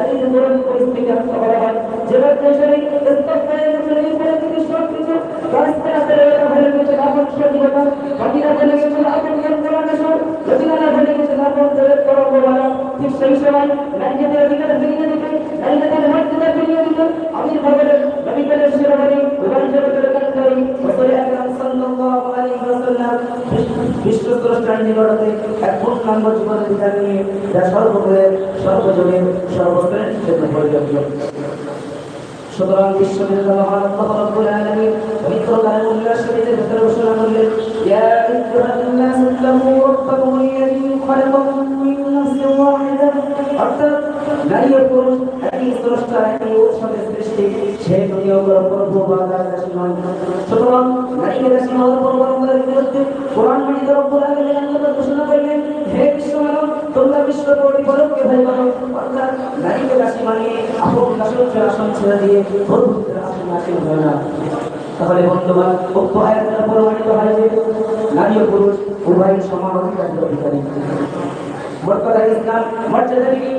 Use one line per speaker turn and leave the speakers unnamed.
নারীর মরণ পরিস্থিতি আসতে বলা হয় যেবার দেশের এই ইস্তফায়ের উপরে উপরে থেকে সব কিছু বেরোয় হয়ে গেছে আপন সজীবতা মদিনা বলে গেছে, আপন সব মদিনা বলে গেছে আপন দেবের করম ঠিক সেই সময় নারীদের অধিকার ফিরিয়ে দিতে ওয়াসাল্লাম বিশ্ব এক পূর্ণাঙ্গ জীবনের বিধান নিয়ে যা পরিচালিত সুতরাং বিশ্ববিদ্যালয় মহান আল্লাহ রাব্বুল আলামিন পবিত্র ভিতরে ঘোষণা করলেন, ইয়া আইয়ুহান অর্থাৎ নারী ও পুরুষ একই সৃষ্টি। দাসী নয় সুতরাং নারীকে দাসী হওয়ার পরবর্তীর বিরুদ্ধে কোরআন মানিত রব্বুল আলামিন আল্লাহ ঘোষণা করলেন, হে বিশ্বমানব তোমরা বিশ্ব পরিপালককে ভয় করো অর্থাৎ নারীকে দাসী মানিয়ে আপন দাসত্বের আসন ছেড়ে দিয়ে প্রভুত্বের আসন আসীন হয় না। তাহলে বন্ধুবান প্রমাণিত হয় যে নারী ও পুরুষ উভয় সমান অধিকারী। মর্যাদা দিকে